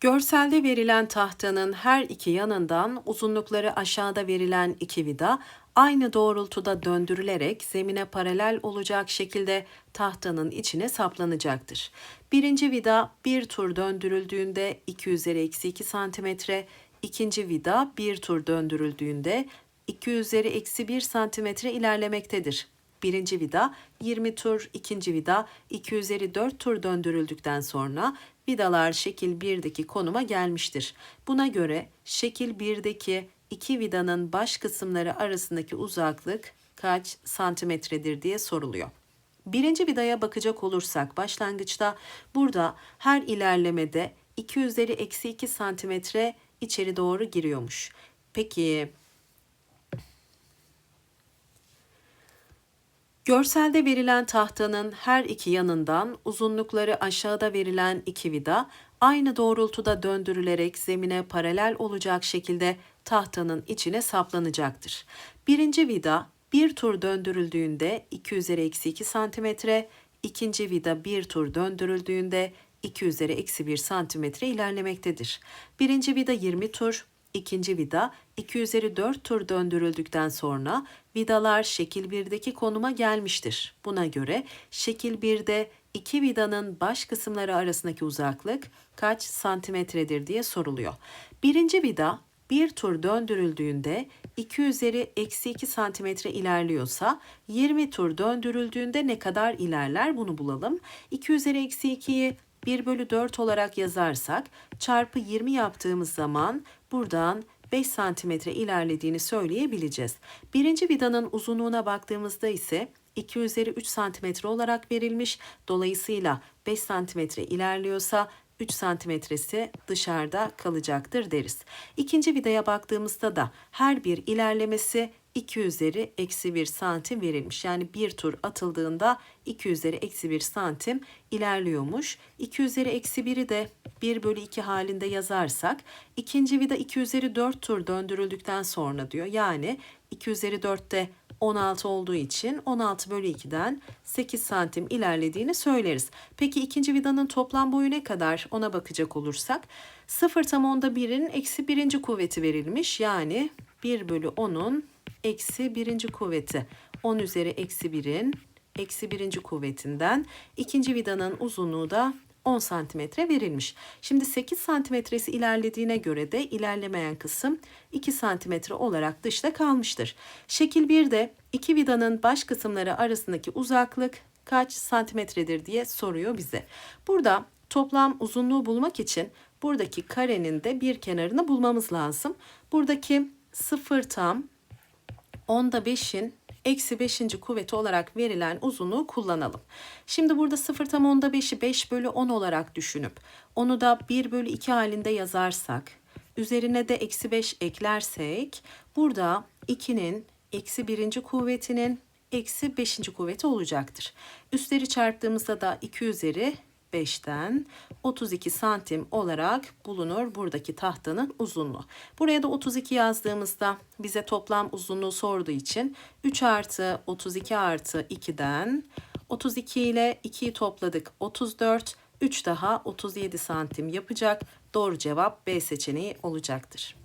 Görselde verilen tahtanın her iki yanından uzunlukları aşağıda verilen iki vida aynı doğrultuda döndürülerek zemine paralel olacak şekilde tahtanın içine saplanacaktır. Birinci vida bir tur döndürüldüğünde 2 üzeri eksi 2 santimetre, ikinci vida bir tur döndürüldüğünde 2 üzeri eksi 1 santimetre ilerlemektedir. Birinci vida 20 tur, ikinci vida 2 üzeri 4 tur döndürüldükten sonra vidalar şekil 1'deki konuma gelmiştir. Buna göre şekil 1'deki iki vidanın baş kısımları arasındaki uzaklık kaç santimetredir diye soruluyor. Birinci vidaya bakacak olursak başlangıçta burada her ilerlemede 2 üzeri eksi 2 santimetre içeri doğru giriyormuş. Peki Görselde verilen tahtanın her iki yanından uzunlukları aşağıda verilen iki vida aynı doğrultuda döndürülerek zemine paralel olacak şekilde tahtanın içine saplanacaktır. Birinci vida bir tur döndürüldüğünde 2 üzeri eksi 2 santimetre, ikinci vida bir tur döndürüldüğünde 2 üzeri eksi 1 santimetre ilerlemektedir. Birinci vida 20 tur, İkinci vida 2 üzeri 4 tur döndürüldükten sonra vidalar şekil 1'deki konuma gelmiştir. Buna göre şekil 1'de iki vidanın baş kısımları arasındaki uzaklık kaç santimetredir diye soruluyor. Birinci vida bir tur döndürüldüğünde 2 üzeri eksi 2 santimetre ilerliyorsa 20 tur döndürüldüğünde ne kadar ilerler bunu bulalım. 2 üzeri eksi 2'yi 1 bölü 4 olarak yazarsak çarpı 20 yaptığımız zaman buradan 5 santimetre ilerlediğini söyleyebileceğiz. Birinci vidanın uzunluğuna baktığımızda ise 2 üzeri 3 santimetre olarak verilmiş. Dolayısıyla 5 santimetre ilerliyorsa 3 santimetresi dışarıda kalacaktır deriz. İkinci vidaya baktığımızda da her bir ilerlemesi 2 üzeri eksi 1 santim verilmiş. Yani bir tur atıldığında 2 üzeri eksi 1 santim ilerliyormuş. 2 üzeri eksi 1'i de 1 bölü 2 halinde yazarsak ikinci vida 2 üzeri 4 tur döndürüldükten sonra diyor. Yani 2 üzeri 4'te 16 olduğu için 16 bölü 2'den 8 santim ilerlediğini söyleriz. Peki ikinci vidanın toplam boyu ne kadar ona bakacak olursak 0 tam onda 1'in eksi birinci kuvveti verilmiş. Yani 1 bölü 10'un eksi birinci kuvveti 10 üzeri eksi 1'in eksi birinci kuvvetinden ikinci vidanın uzunluğu da 10 santimetre verilmiş. Şimdi 8 santimetresi ilerlediğine göre de ilerlemeyen kısım 2 santimetre olarak dışta kalmıştır. Şekil 1'de iki vidanın baş kısımları arasındaki uzaklık kaç santimetredir diye soruyor bize. Burada toplam uzunluğu bulmak için buradaki karenin de bir kenarını bulmamız lazım. Buradaki 0 tam onda 5'in eksi 5. kuvveti olarak verilen uzunluğu kullanalım. Şimdi burada 0 tam onda 5'i 5 bölü 10 olarak düşünüp onu da 1 bölü 2 halinde yazarsak üzerine de eksi 5 eklersek burada 2'nin eksi 1. kuvvetinin eksi 5. kuvveti olacaktır. Üstleri çarptığımızda da 2 üzeri 5'ten 32 santim olarak bulunur buradaki tahtanın uzunluğu. Buraya da 32 yazdığımızda bize toplam uzunluğu sorduğu için 3 artı 32 artı 2'den 32 ile 2'yi topladık 34 3 daha 37 santim yapacak. Doğru cevap B seçeneği olacaktır.